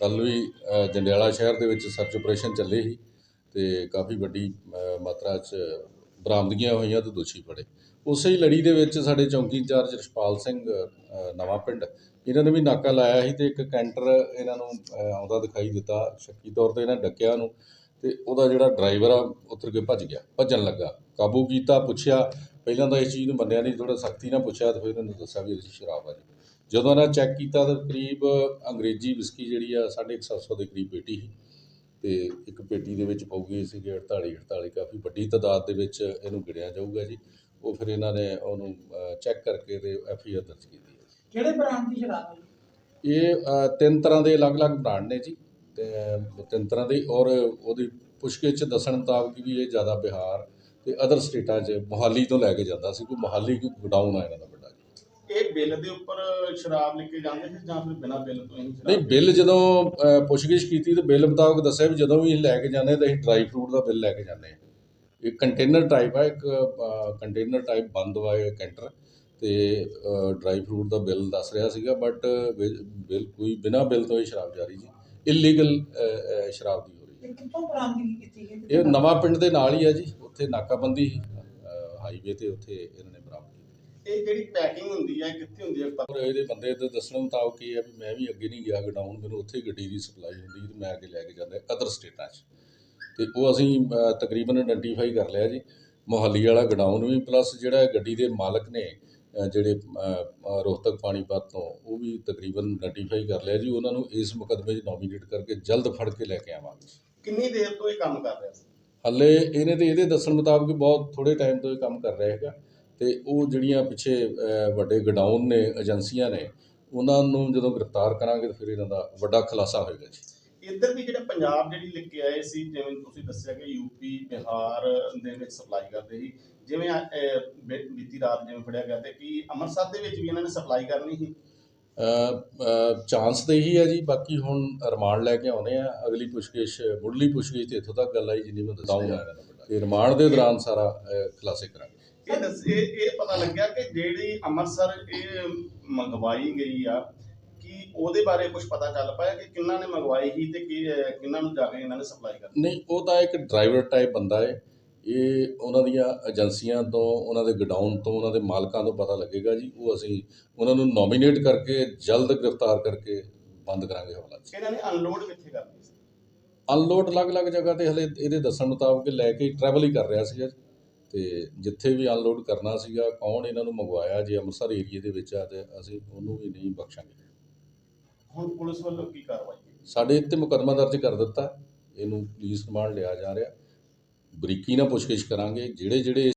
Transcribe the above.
ਕੱਲ੍ਹ ਵੀ ਜੰਡਿਆਲਾ ਸ਼ਹਿਰ ਦੇ ਵਿੱਚ ਸਰਚ ਆਪਰੇਸ਼ਨ ਚੱਲੇ ਸੀ ਅਤੇ ਕਾਫੀ ਵੱਡੀ ਮਾਤਰਾ 'ਚ ਬਰਾਮਦਗੀਆਂ ਹੋਈਆਂ ਅਤੇ ਦੋਸ਼ੀ ਫੜੇ। ਉਸੇ ਹੀ ਲੜੀ ਦੇ ਵਿੱਚ ਸਾਡੇ ਚੌਂਕੀ ਇੰਚਾਰਜ ਰਛਪਾਲ ਸਿੰਘ ਨਵਾਂ ਪਿੰਡ, ਇਹਨਾਂ ਨੇ ਵੀ ਨਾਕਾ ਲਾਇਆ ਸੀ ਤੇ ਇੱਕ ਕੈਂਟਰ ਇਹਨਾਂ ਨੂੰ ਆਉਂਦਾ ਦਿਖਾਈ ਦਿੱਤਾ। ਸ਼ੱਕੀ ਤੌਰ ਤੇ ਇਹਨਾਂ ਡੱਕਿਆ ਨੂੰ ਤੇ ਉਹਦਾ ਜਿਹੜਾ ਡਰਾਈਵਰ ਆ ਉਤਰ ਕੇ ਭੱਜ ਗਿਆ, ਭੱਜਣ ਲੱਗਾ, ਕਾਬੂ ਕੀਤਾ, ਪੁੱਛਿਆ। ਪਹਿਲਾਂ ਤਾਂ ਇਸ ਚੀਜ਼ ਨੂੰ ਮੰਨਿਆ ਨਹੀਂ ਥੋੜਾ ਸਖਤੀ ਨਾਲ ਪੁੱਛਿਆ ਤੇ ਫਿਰ ਇਹਨੂੰ ਦੱਸਿਆ ਵੀ ਅਸੀਂ ਸ਼ਰਾਬ ਆ ਜੀ। ਜਦੋਂ ਇਹਨਾਂ ਚੈੱਕ ਕੀਤਾ ਤਾਂ ਕਰੀਬ ਅੰਗਰੇਜ਼ੀ ਵਿਸਕੀ ਜਿਹੜੀ ਆ 150 ਦੇ ਕਰੀਬ ਪੇਟੀ ਸੀ ਤੇ ਇੱਕ ਪੇਟੀ ਦੇ ਵਿੱਚ ਪਊਗੀ ਸੀਗੇ 48 48 ਕਾਫੀ ਵੱਡੀ ਤਾਦਾਦ ਦੇ ਵਿੱਚ ਇਹਨੂੰ ਗਿਣਿਆ ਜਾਊਗਾ ਜੀ। ਉਹ ਫਿਰ ਇਹਨਾਂ ਨੇ ਉਹਨੂੰ ਚੈੱਕ ਕਰਕੇ ਤੇ ਐਫ ਆਈ ਆਰ ਦਰਜ ਕੀਤੀ ਹੈ ਕਿਹੜੇ ਬ੍ਰਾਂਡ ਦੀ ਸ਼ਰਾਬ ਹੈ? ਇਹ ਅ, ਤਿੰਨ ਤਰ੍ਹਾਂ ਦੇ ਅਲੱਗ-ਅਲੱਗ ਬ੍ਰਾਂਡ ਨੇ ਜੀ। ਤੇ ਤਿੰਨ ਤਰ੍ਹਾਂ ਦੇ ਔਰ ਉਹਦੀ ਚ ਦੱਸਣ ਮੁਤਾਬਕ ਵੀ ਇਹ ਜ਼ਿਆਦਾ ਬਿਹਾਰ ਤੇ ਅਦਰ ਸਟੇਟਾਂ 'ਚ ਮੋਹਾਲੀ ਤੋਂ ਲੈ ਕੇ ਜਾਂਦਾ ਸੀ ਕੋਈ ਮੋਹਾਲੀ ਕੋਈ ਗੋਡਾਊਨ ਆ ਇਹਨਾਂ ਦਾ ਇਹ ਬਿੱਲ ਦੇ ਉੱਪਰ ਸ਼ਰਾਬ ਲੈ ਕੇ ਜਾਂਦੇ ਸੀ ਜਾਂ ਫਿਰ ਬਿਨਾਂ ਬਿੱਲ ਤੋਂ ਹੀ ਸ਼ਰਾਬ ਨਹੀਂ ਬਿੱਲ ਜਦੋਂ ਅ, ਪੁੱਛਗਿੱਛ ਕੀਤੀ ਤੇ ਬਿੱਲ ਮੁਤਾਬਕ ਦੱਸਿਆ ਵੀ ਜਦੋਂ ਵੀ ਲੈ ਕੇ ਜਾਂਦੇ ਤਾਂ ਅਸੀਂ ਡਰਾਈ ਫਰੂਟ ਦਾ ਬਿੱਲ ਲੈ ਕੇ ਜਾਂਦੇ ਹਾਂ। ਇਹ ਕੰਟੇਨਰ ਟਾਈਪ ਹੈ ਇੱਕ ਕੰਟੇਨਰ ਟਾਈਪ ਬੰਦ ਵਾ ਇਹ ਕੈਂਟਰ ਤੇ ਡਰਾਈ ਫਰੂਟ ਦਾ ਬਿੱਲ ਦੱਸ ਰਿਹਾ ਸੀਗਾ ਬਟ ਬਿੱਲ ਕੋਈ ਬਿਨਾਂ ਬਿੱਲ ਤੋਂ ਇਹ ਸ਼ਰਾਬ ਜਾਰੀ ਜੀ। ਇਲੀਗਲ ਸ਼ਰਾਬ ਦੀ ਹੋ ਰਹੀ ਹੈ। ਇਹ ਕਿੱਥੋਂ ਬਰਾਮਦਗੀ ਕੀਤੀ ਗਈ? ਇਹ ਨਵਾਂ ਪਿੰਡ ਦੇ ਨਾਲ ਹੀ ਹੈ ਜੀ ਉੱਥੇ ਨਾਕਾਬੰਦੀ ਹਾਈਵੇ ਤੇ ਉੱਥੇ ਇਹਨਾਂ ਨੇ ਬਰਾਮਦ ਕੀਤੀ ਇਹ ਜਿਹੜੀ ਪੈਕਿੰਗ ਹੁੰਦੀ ਹੈ ਕਿੱਥੇ ਹੁੰਦੀ ਹੈ ਪਰ ਇਹਦੇ ਬੰਦੇ ਦੇ ਦੱਸਣ ਮੁਤਾਬਕ ਇਹ ਹੈ ਵੀ ਮੈਂ ਵੀ ਅੱਗੇ ਨਹੀਂ ਗਿਆ ਗਡਾਊਨ ਮੈਨੂੰ ਉੱਥੇ ਗੱਡੀ ਦੀ ਸਪਲਾਈ ਹੁੰਦੀ ਤੇ ਮੈਂ ਅੱਗੇ ਲੈ ਕੇ ਜਾਂਦਾ ਅਦਰ ਸਟੇਟਾਂ 'ਚ। ਤੇ ਉਹ ਅਸੀਂ ਤਕਰੀਬਨ ਆਇਡੈਂਟੀਫਾਈ ਕਰ ਲਿਆ ਜੀ। ਮੋਹਾਲੀ ਵਾਲਾ ਗਡਾਊਨ ਵੀ ਪਲੱਸ ਜਿਹੜਾ ਗੱਡੀ ਦੇ ਮਾਲਕ ਨੇ ਜਿਹੜੇ ਰੋਹਤਕ ਪਾਣੀਪਤ ਤੋਂ ਉਹ ਵੀ ਤਕਰੀਬਨ ਆਇਡੈਂਟੀਫਾਈ ਕਰ ਲਿਆ ਜੀ। ਉਹਨਾਂ ਨੂੰ ਇਸ ਮੁਕੱਦਮੇ 'ਚ ਨੋਮੀਨੇਟ ਕਰਕੇ ਜਲਦ ਫੜ ਕੇ ਲੈ ਕੇ ਆਵਾਂਗੇ ਕਿੰਨੀ ਦੇਰ ਤੋਂ ਇਹ ਕੰਮ ਕਰ ਰਿਹਾ ਸੀ? ਹੱਲੇ ਇਹਨੇ ਤੇ ਇਹਦੇ ਦੱਸਣ ਮੁਤਾਬਕ ਬਹੁਤ ਥੋੜੇ ਟਾਈਮ ਤੋਂ ਇਹ ਕੰਮ ਕਰ ਰਿਹਾ ਹੈਗਾ। ਤੇ ਉਹ ਜਿਹੜੀਆਂ ਪਿੱਛੇ ਵੱਡੇ ਗਡਾਊਨ ਨੇ ਏਜੰਸੀਆਂ ਨੇ ਉਹਨਾਂ ਨੂੰ ਜਦੋਂ ਗ੍ਰਿਫਤਾਰ ਕਰਾਂਗੇ ਤਾਂ ਫਿਰ ਇਹਨਾਂ ਦਾ ਵੱਡਾ ਖੁਲਾਸਾ ਹੋਏਗਾ ਜੀ। ਇੱਧਰ ਵੀ ਜਿਹੜੇ ਪੰਜਾਬ ਜਿਹੜੀ ਲੈ ਕੇ ਆਏ ਸੀ ਜਿਵੇਂ ਤੁਸੀਂ ਦੱਸਿਆ ਕਿ ਯੂਪੀ ਬਿਹਾਰ ਦੇ ਵਿੱਚ ਸਪਲਾਈ ਕਰਦੇ ਸੀ ਜਿਵੇਂ ਬੀਤੀ ਰਾਤ ਜਿਵੇਂ ਫੜਿਆ ਗਿਆ ਤੇ ਕੀ ਅੰਮ੍ਰਿਤਸਰ ਦੇ ਵਿੱਚ ਵੀ ਇਹਨਾਂ ਨੇ ਸਪਲਾਈ ਕਰਨੀ ਸੀ? ਚਾਂਸ ਤਾਂ ਇਹੀ ਹੈ ਜੀ ਬਾਕੀ ਹੁਣ ਰਿਮਾਂਡ ਲੈ ਕੇ ਆਉਨੇ ਆ। ਅਗਲੀ ਪੁੱਛਗਿੱਛ ਮੁੱਢਲੀ ਪੁੱਛਗਿੱਛ ਤੇ ਇੱਥੋਂ ਤੱਕ ਗੱਲ ਆਈ ਜਿੰਨੀ ਮੈਂ ਦੱਸਿਆ। ਤੇ ਰਿਮਾਂਡ ਦੇ ਦੌਰਾਨ ਸਾਰਾ ਖੁਲਾਸੇ ਕਰਾਂਗੇ। ਇਹ ਦੱਸ ਇਹ ਇਹ ਪਤਾ ਲੱਗਿਆ ਕਿ ਜਿਹੜੀ ਅੰਮ੍ਰਿਤਸਰ ਇਹ ਮੰਗਵਾਈ ਗਈ ਆ ਕਿ ਉਹਦੇ ਬਾਰੇ ਕੁਝ ਪਤਾ ਚੱਲ ਪਾਇਆ ਕਿ ਕਿੰਨਾ ਨੇ ਮੰਗਵਾਈ ਸੀ ਤੇ ਕਿ ਕਿੰਨਾ ਨੂੰ ਜਾ ਕੇ ਇਹਨਾਂ ਨੇ ਸਪਲਾਈ ਕਰਨੀ ਨਹੀਂ ਉਹ ਤਾਂ ਇੱਕ ਡਰਾਈਵਰ ਟਾਈਪ ਬੰਦਾ ਹੈ। ਇਹ ਉਹਨਾਂ ਦੀਆਂ ਏਜੰਸੀਆਂ ਤੋਂ ਉਹਨਾਂ ਦੇ ਗਡਾਊਨ ਤੋਂ ਉਹਨਾਂ ਦੇ ਮਾਲਕਾਂ ਤੋਂ ਪਤਾ ਲੱਗੇਗਾ ਜੀ। ਉਹ ਅਸੀਂ ਉਹਨਾਂ ਨੂੰ ਨੋਮੀਨੇਟ ਕਰਕੇ ਜਲਦ ਗ੍ਰਿਫਤਾਰ ਕਰਕੇ ਬੰਦ ਕਰਾਂਗੇ ਹਵਾਲਾ ਇਹਨਾਂ ਨੇ ਅਨਲੋਡ ਕਿੱਥੇ ਕਰਨੀ ਸੀ? ਅਨਲੋਡ ਅਲੱਗ-ਅਲੱਗ ਜਗ੍ਹਾ ਤੇ ਹਲੇ ਇਹਦੇ ਦੱਸਣ ਮੁਤਾਬਕ ਲੈ ਕੇ ਟਰੈਵਲ ਹੀ ਕਰ ਰਿਹਾ ਸੀਗਾ ਤੇ ਜਿੱਥੇ ਵੀ ਅਨਲੋਡ ਕਰਨਾ ਸੀਗਾ ਕੌਣ ਇਹਨਾਂ ਨੂੰ ਮੰਗਵਾਇਆ ਜੇ ਅੰਮ੍ਰਿਤਸਰ ਏਰੀਏ ਦੇ ਵਿੱਚ ਆ ਤੇ ਅਸੀਂ ਉਹਨੂੰ ਵੀ ਨਹੀਂ ਬਖਸ਼ਾਂਗੇ। ਹੁਣ ਪੁਲਿਸ ਵੱਲੋਂ ਕੀ ਕਾਰਵਾਈ ਸਾਡੇ ਇੱਥੇ ਮੁਕੱਦਮਾ ਦਰਜ ਕਰ ਦਿੱਤਾ। ਇਹਨੂੰ ਪੁਲਿਸ ਰਿਮਾਂਡ ਲਿਆ ਜਾ ਰਿਹਾ। ਬਰੀਕੀ ਨਾਲ ਪੁੱਛਗਿੱਛ ਕਰਾਂਗੇ। ਜਿਹੜੇ ਜਿਹੜੇ